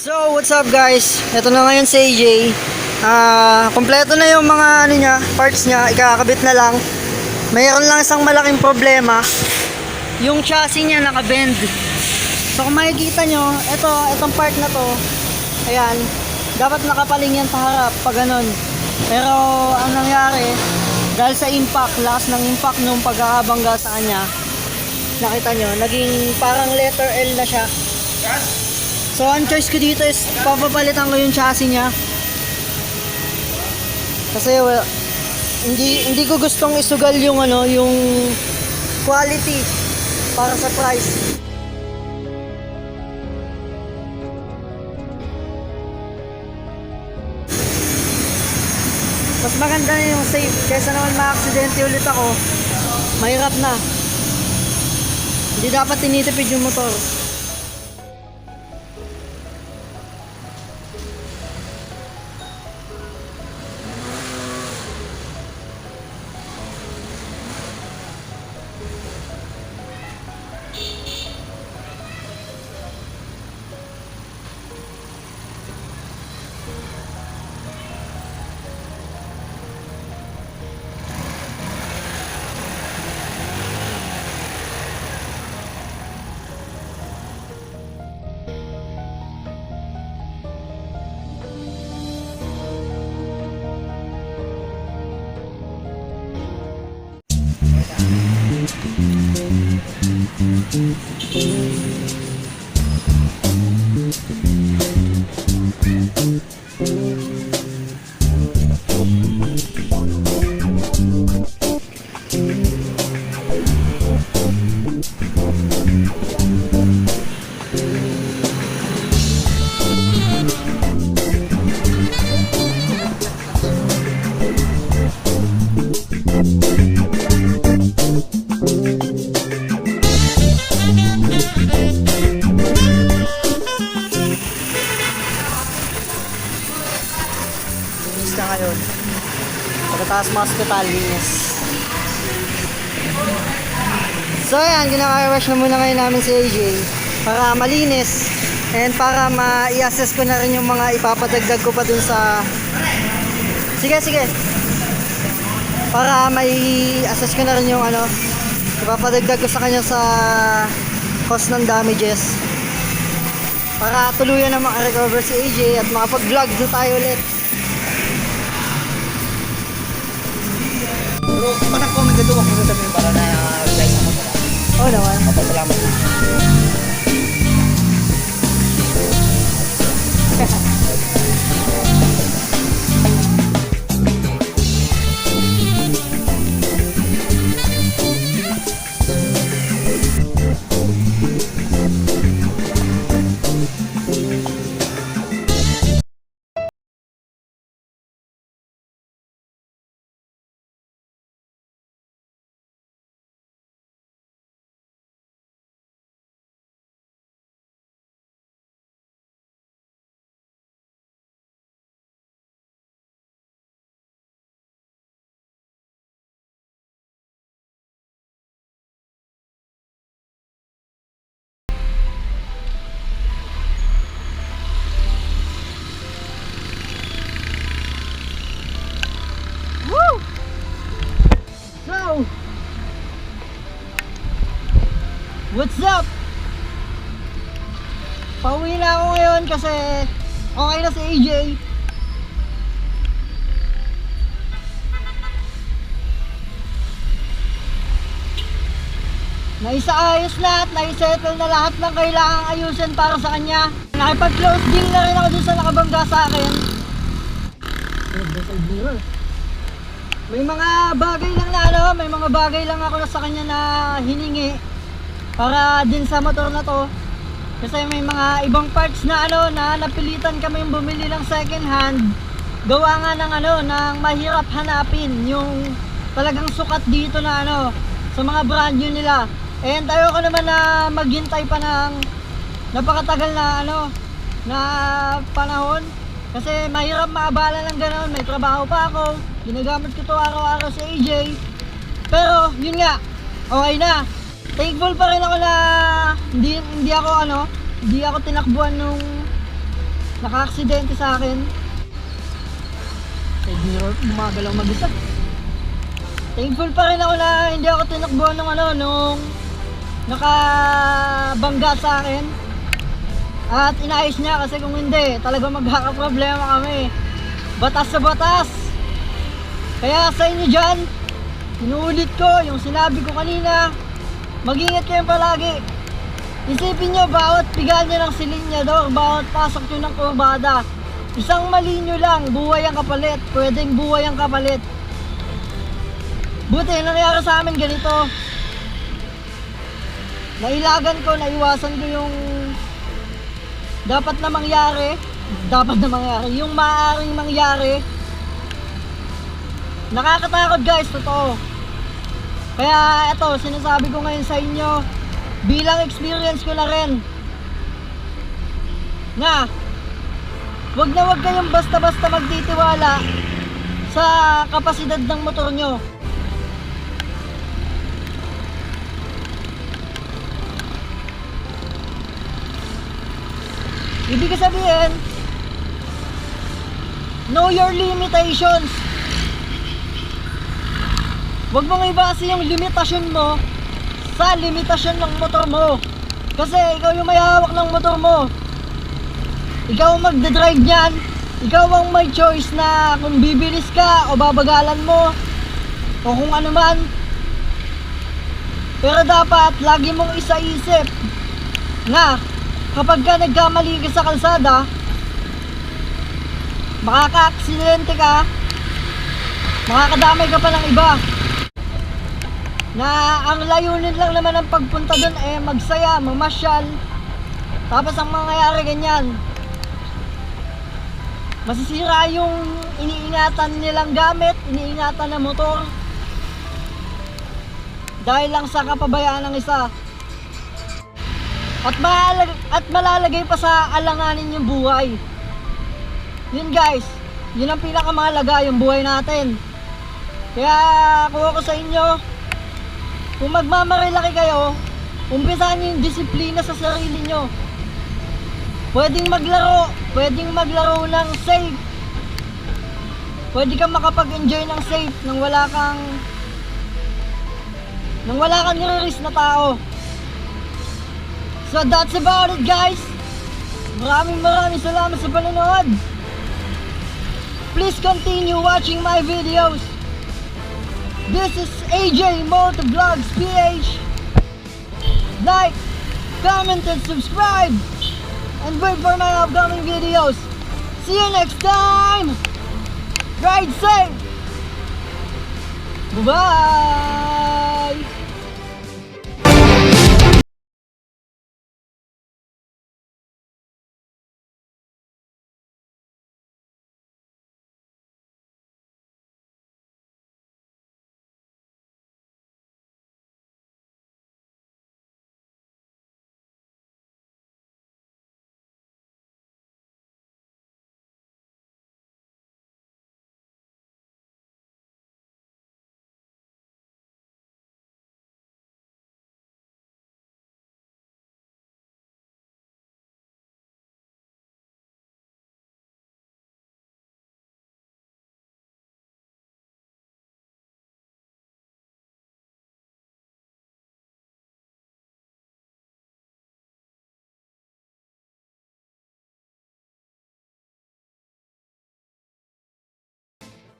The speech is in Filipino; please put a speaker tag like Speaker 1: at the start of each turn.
Speaker 1: So, what's up guys? Ito na ngayon si AJ. Ah, kompleto na yung mga ano niya, parts niya, ikakabit na lang. Mayroon lang isang malaking problema. Yung chassis niya nakabend. So, kung makikita nyo, ito, itong part na to, ayan, dapat nakapaling yan sa harap, pag ganun. Pero, ang nangyari, dahil sa impact, lakas ng impact nung pagkakabangga sa kanya, nakita nyo, naging parang letter L na siya. So, ang choice ko dito is papapalitan ko yung chassis niya. Kasi well, hindi hindi ko gustong isugal yung ano, yung quality para sa price. Mas maganda na yung safe kaysa naman ma-aksidente ulit ako. Mahirap na. Hindi dapat tinitipid yung motor. Mga hospital. So ayan, ginaka-wash na muna ngayon namin si AJ para malinis and para ma-i-assess ko na rin yung mga ipapadagdag ko pa dun sa... Sige, sige. Para may assess ko na rin yung ano, ipapadagdag ko sa kanya sa cost ng damages. Para tuluyan na makarecover si AJ at makapag-vlog na tayo ulit.
Speaker 2: Pero kung doon, huwag mo sasabihin para na guys ako pala.
Speaker 1: Oo naman.
Speaker 2: Papasalamat na.
Speaker 1: What's up? Pauwi na ako ngayon kasi okay na si AJ. Naisaayos lahat, naisettle na lahat ng kailangang ayusin para sa kanya. Nakipag-close deal na rin ako dun sa nakabangga sa akin. May mga bagay lang na ano, may mga bagay lang ako na sa kanya na hiningi para din sa motor na to. Kasi may mga ibang parts na ano na napilitan kami bumili ng second hand. Gawa nga ng ano, ng mahirap hanapin yung talagang sukat dito na ano sa mga brand new nila. And ayoko naman na maghintay pa ng napakatagal na ano na panahon kasi mahirap maabala ng gano'n may trabaho pa ako ginagamit ko to araw-araw sa AJ pero yun nga okay na thankful pa rin ako na hindi, hindi ako ano hindi ako tinakbuhan nung naka-aksidente sa akin. Di ro- gumagalaw mag-isa. Thankful pa rin ako na hindi ako tinakbuhan ng ano, nung nakabangga sa akin. At inayos niya kasi kung hindi, talaga magkakaproblema kami. Batas sa batas. Kaya sa inyo dyan, inuulit ko yung sinabi ko kanina, mag-ingat kayo palagi. Isipin nyo, bawat pigal nyo ng silinyador, bawat pasok nyo ng kurbada, isang mali nyo lang, buhay ang kapalit. Pwedeng buhay ang kapalit. Buti, nangyari sa amin ganito. Nailagan ko, naiwasan ko yung dapat na mangyari. Dapat na mangyari. Yung maaaring mangyari. Nakakatakot guys, totoo. Kaya ito, sinasabi ko ngayon sa inyo, bilang experience ko na rin, na, wag na wag kayong basta-basta magtitiwala sa kapasidad ng motor nyo. Ibig sabihin, know your limitations. Huwag mong ibase yung limitasyon mo sa limitasyon ng motor mo. Kasi ikaw yung may hawak ng motor mo. Ikaw ang magdadrive niyan. Ikaw ang may choice na kung bibilis ka o babagalan mo o kung ano man. Pero dapat lagi mong isaisip na kapag ka nagkamali ka sa kalsada, makaka-aksidente ka, makakadamay ka pa ng iba. Na ang layunin lang naman ng pagpunta doon eh magsaya, mamasyal. Tapos ang mangyayari ganyan. Masisira yung iniingatan nilang gamit, iniingatan na motor. Dahil lang sa kapabayaan ng isa. At, malalag, at malalagay pa sa alanganin yung buhay. Yun guys, yun ang pinakamahalaga yung buhay natin. Kaya kuha ko sa inyo, kung magmamarilaki kayo, umpisahan nyo yung disiplina sa sarili nyo. Pwedeng maglaro, pwedeng maglaro ng safe. Pwede kang makapag-enjoy ng safe nang wala kang nang wala kang nire-risk na tao. So that's about it guys. Maraming maraming salamat sa panonood. Please continue watching my videos. This is AJ Motovlogs PH. Like, comment, and subscribe. And wait for my upcoming videos. See you next time. Ride safe. Bye-bye.